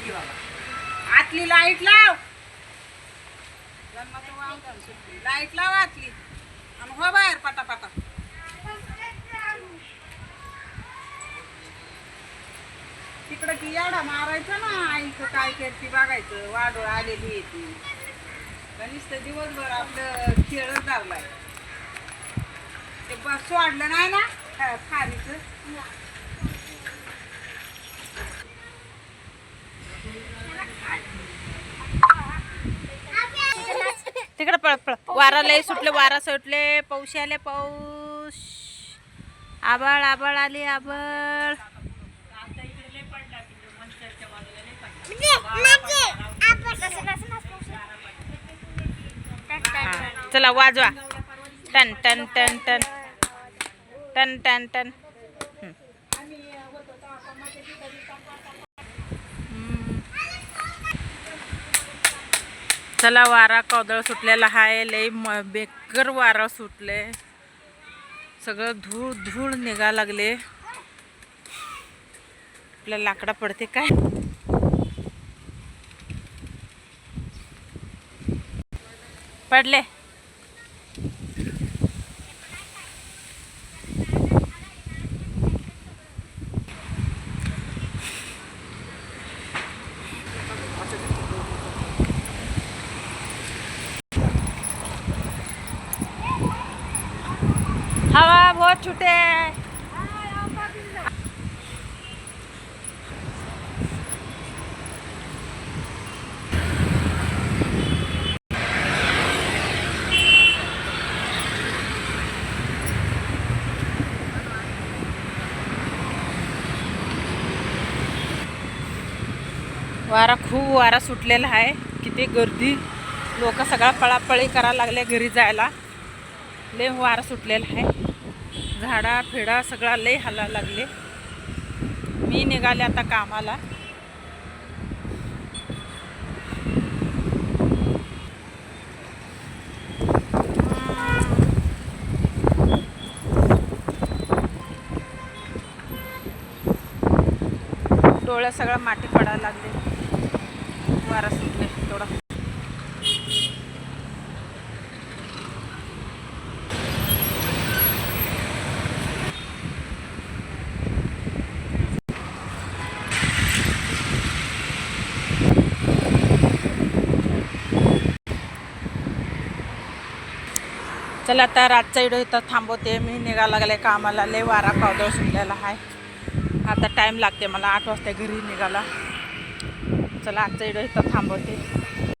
की बाबा आतली लाइट लाव लाइट लाव आतली. आणि हो बाहेर पटापटा. तिकडं ती एवढा मारायचा ना आईचं काय करते बघायचं. वाडोळ आलेली आहे ती. नुसतं दिवसभर आपलं खेळच धरलाय ते बस सोडलं नाही ना खा- खारीचं तिकडे पळ पळ. वारा लय सुटले वारा सुटले. पाऊस आले पाऊस. आबाळ आबाळ आले आबाळ. चला वाजवा. टन टन टन टन. टन टन टन. चला वारा कौदळ सुटलेला आहे लय म बेकर वारा सुटले. सगळं धूळ धूळ निघा लागले. आपल्या लाकडा पडते काय? पडले. हवा बहुत छुटे। है वारा खूप वारा सुटलेला आहे. किती गर्दी. लोक सगळा पळापळी करायला लागले घरी जायला. लय वारा सुटलेला आहे. झाडा फिडा सगळा लय हाला लागले. मी निघाले आता कामाला. डोळ्या सगळं माती पडायला लागले. वारा सुटले थोडा चला आता रातचा व्हिडिओ इथं थांबवते. मी निघायला लागले कामाला. लय वारा पावदळ सुटलेला आहे. आता टाईम लागते मला. आठ वाजता घरी निघाला चला आजचा व्हिडिओ इथं थांबवते.